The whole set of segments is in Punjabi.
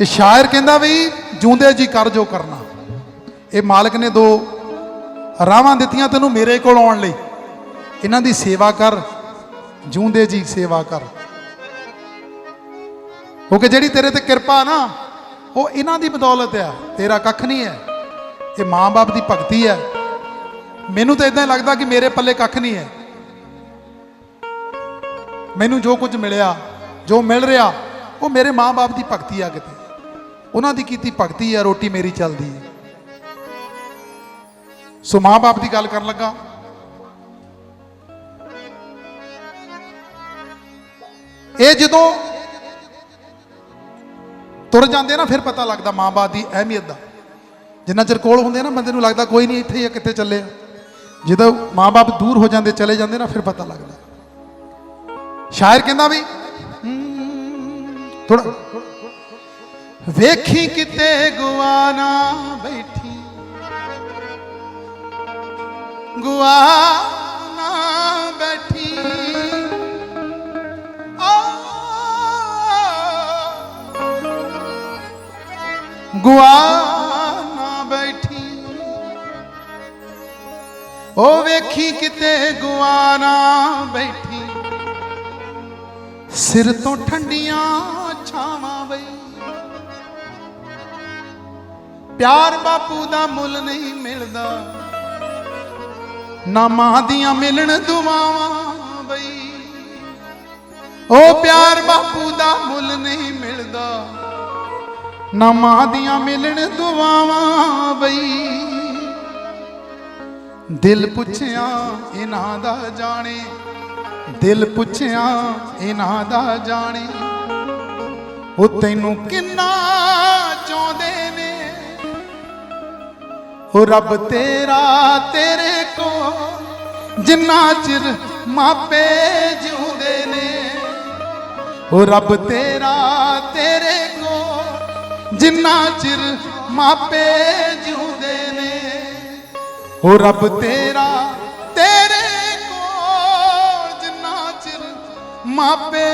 ਇਹ ਸ਼ਾਇਰ ਕਹਿੰਦਾ ਵੀ ਜੂੰਦੇ ਜੀ ਕਰ ਜੋ ਕਰਨਾ। ਇਹ ਮਾਲਕ ਨੇ ਦੋ ਰਾਵਾਂ ਦਿੱਤੀਆਂ ਤੈਨੂੰ ਮੇਰੇ ਕੋਲ ਆਉਣ ਲਈ। ਇਹਨਾਂ ਦੀ ਸੇਵਾ ਕਰ ਜੂੰਦੇ ਜੀ ਸੇਵਾ ਕਰ। ਕਿਉਂਕਿ ਜਿਹੜੀ ਤੇਰੇ ਤੇ ਕਿਰਪਾ ਨਾ, ਉਹ ਇਹਨਾਂ ਦੀ ਬਦੌਲਤ ਆ, ਤੇਰਾ ਕੱਖ ਨਹੀਂ ਹੈ। ਇਹ ਮਾਂ-ਬਾਪ ਦੀ ਭਗਤੀ ਹੈ। ਮੈਨੂੰ ਤਾਂ ਇਦਾਂ ਲੱਗਦਾ ਕਿ ਮੇਰੇ ਪੱਲੇ ਕੱਖ ਨਹੀਂ ਹੈ। ਮੈਨੂੰ ਜੋ ਕੁਝ ਮਿਲਿਆ, ਜੋ ਮਿਲ ਰਿਹਾ, ਉਹ ਮੇਰੇ ਮਾਂ-ਬਾਪ ਦੀ ਭਗਤੀ ਆ ਕਿਤੇ। ਉਹਨਾਂ ਦੀ ਕੀਤੀ ਭਗਤੀ ਆ ਰੋਟੀ ਮੇਰੀ ਚੱਲਦੀ ਹੈ। ਸੋ ਮਾਂ-ਬਾਪ ਦੀ ਗੱਲ ਕਰਨ ਲੱਗਾ। ਇਹ ਜਦੋਂ ਤੁਰ ਜਾਂਦੇ ਨਾ, ਫਿਰ ਪਤਾ ਲੱਗਦਾ ਮਾਂ-ਬਾਪ ਦੀ ਅਹਿਮੀਅਤ ਦਾ। ਜਿੰਨਾ ਚਿਰ ਕੋਲ ਹੁੰਦੇ ਨਾ, ਬੰਦੇ ਨੂੰ ਲੱਗਦਾ ਕੋਈ ਨਹੀਂ ਇੱਥੇ ਹੀ ਆ, ਕਿੱਥੇ ਚੱਲੇ ਆ। ਜਦੋਂ ਮਾਂ-ਬਾਪ ਦੂਰ ਹੋ ਜਾਂਦੇ, ਚਲੇ ਜਾਂਦੇ ਨਾ, ਫਿਰ ਪਤਾ ਲੱਗਦਾ। ਸ਼ਾਇਰ ਕਹਿੰਦਾ ਵੀ ਥੋੜਾ ਵੇਖੀ ਕਿਤੇ ਗੁਆਨਾ ਬੈਠੀ। ਗੁਆਨਾ ਬੈਠੀ। ਆ ਗੁਆਨਾ ਬੈਠੀ। ਉਹ ਵੇਖੀ ਕਿਤੇ ਗੁਆਨਾ ਬੈਠੀ। ਸਿਰ ਤੋਂ ਠੰਡੀਆਂ ਪਿਆਰ ਬਾਪੂ ਦਾ ਮੁੱਲ ਨਹੀਂ ਮਿਲਦਾ। ਨਾ ਮਾਂ ਦੀਆਂ ਮਿਲਣ ਦੁਆਵਾਂ ਬਈ। ਉਹ ਪਿਆਰ ਬਾਪੂ ਦਾ ਮੁੱਲ ਨਹੀਂ ਮਿਲਦਾ। ਨਾ ਮਾਂ ਦੀਆਂ ਮਿਲਣ ਦੁਆਵਾਂ ਬਈ। ਦਿਲ ਪੁੱਛਿਆ ਇਹਨਾਂ ਦਾ ਜਾਣੇ। ਦਿਲ ਪੁੱਛਿਆ ਇਹਨਾਂ ਦਾ ਜਾਣੇ। ਉਹ ਤੈਨੂੰ ਕਿੰਨਾ ਉਹ ਰੱਬ ਤੇਰਾ ਤੇਰੇ ਕੋ ਜਿੰਨਾ ਚਿਰ ਮਾਪੇ ਜਿਉਂਦੇ ਨੇ। ਉਹ ਰੱਬ ਤੇਰਾ ਤੇਰੇ ਕੋ ਜਿੰਨਾ ਚਿਰ ਮਾਪੇ ਜਿਉਂਦੇ ਨੇ। ਉਹ ਰੱਬ ਤੇਰਾ ਤੇਰੇ ਕੋਲ, ਜਿੰਨਾ ਚਿਰ ਮਾਪੇ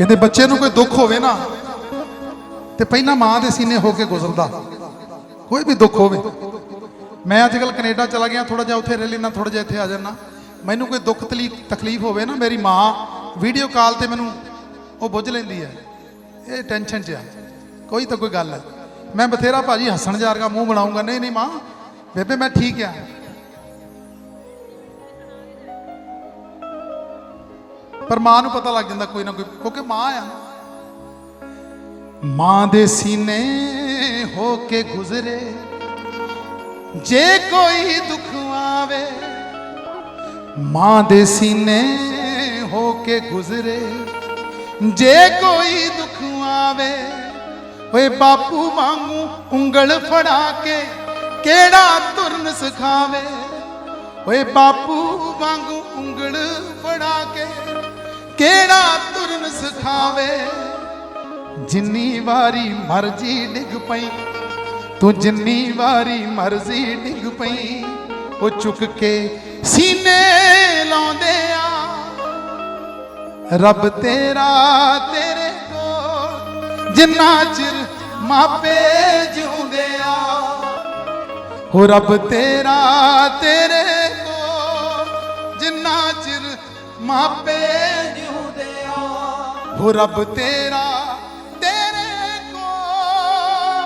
ਕਹਿੰਦੇ ਬੱਚੇ ਨੂੰ ਕੋਈ ਦੁੱਖ ਹੋਵੇ ਨਾ, ਤੇ ਪਹਿਲਾਂ ਮਾਂ ਦੇ ਸੀਨੇ ਹੋ ਕੇ ਗੁਜ਼ਰਦਾ। ਕੋਈ ਵੀ ਦੁੱਖ ਹੋਵੇ। ਮੈਂ ਅੱਜ ਕੱਲ ਕੈਨੇਡਾ ਚਲਾ ਗਿਆ ਥੋੜਾ ਜਿਹਾ ਉੱਥੇ ਰਹਿ ਲੈਣਾ ਥੋੜਾ ਜਿਹਾ ਇੱਥੇ ਆ ਜਾਣਾ ਮੈਨੂੰ ਕੋਈ ਦੁੱਖ ਤਕਲੀਫ ਤਕਲੀਫ ਹੋਵੇ ਨਾ, ਮੇਰੀ ਮਾਂ ਵੀਡੀਓ ਕਾਲ ਤੇ ਮੈਨੂੰ ਉਹ ਬੁੱਝ ਲੈਂਦੀ ਹੈ। ਇਹ ਟੈਨਸ਼ਨ 'ਚ ਆ। ਕੋਈ ਤਾਂ ਕੋਈ ਗੱਲ ਹੈ। ਮੈਂ ਬਥੇਰਾ ਭਾਜੀ ਹੱਸਣ ਜਾ ਰਿਹਾ ਮੂੰਹ ਬਣਾਉਂਗਾ ਨਹੀਂ ਨਹੀਂ ਮਾਂ, ਬੇਬੇ ਮੈਂ ਠੀਕ ਆ ਪਰ ਮਾਂ ਨੂੰ ਪਤਾ ਲੱਗ ਜਾਂਦਾ ਕੋਈ ਨਾ ਕੋਈ, ਕਿਉਂਕਿ ਮਾਂ ਆ। ਮਾਂ ਦੇ ਸੀਨੇ ਹੋ ਕੇ ਗੁਜ਼ਰੇ, ਜੇ ਕੋਈ ਦੁੱਖ ਆਵੇ, ਮਾਂ ਦੇ ਸੀਨੇ ਹੋ ਕੇ ਗੁਜ਼ਰੇ, ਜੇ ਕੋਈ ਦੁੱਖ ਆਵੇ, ਓਏ ਬਾਪੂ ਵਾਂਗੂ ਉਂਗਲ ਫੜਾ ਕੇ ਕਿਹੜਾ ਤੁਰਨ ਸਿਖਾਵੇ? ਓਏ ਬਾਪੂ ਵਾਂਗੂ ਉਂਗਲ ਫੜਾ ਕੇ ਕਿਹੜਾ ਤੁਰਨ ਸਿਖਾਵੇ? ਜਿੰਨੀ ਵਾਰੀ ਮਰਜ਼ੀ ਡਿੱਗ ਪਈ, ਤੂੰ ਜਿੰਨੀ ਵਾਰੀ ਮਰਜ਼ੀ ਡਿੱਗ ਪਈ, ਉਹ ਚੁੱਕ ਕੇ ਸੀਨੇ ਲਾਉਂਦੇ ਆ। ਰੱਬ ਤੇਰਾ ਤੇਰੇ ਕੋਲ ਜਿੰਨਾ ਚਿਰ ਮਾਪੇ ਜਿਉਂਦੇ ਆ ਹੋ ਰੱਬ ਤੇਰਾ ਤੇਰੇ ਕੋਲ ਜਿੰਨਾ ਚਿਰ ਮਾਪੇ ਹੋ ਰੱਬ ਤੇਰਾ, ਤੇਰੇ ਕੋਲ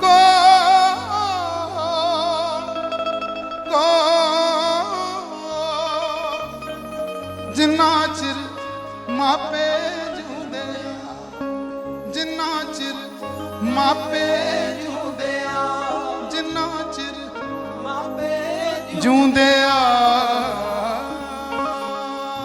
ਕੋਲ ਜਿੰਨਾ ਚਿਰ ਮਾਪੇ ਜਿਉਂਦੇ ਆ, ਜਿੰਨਾ ਚਿਰ ਮਾਪੇ ਜਿਉਂਦੇ ਆ, ਜਿੰਨਾ ਚਿਰ ਮਾਪੇ ਜਿਉਂਦੇ ਆ।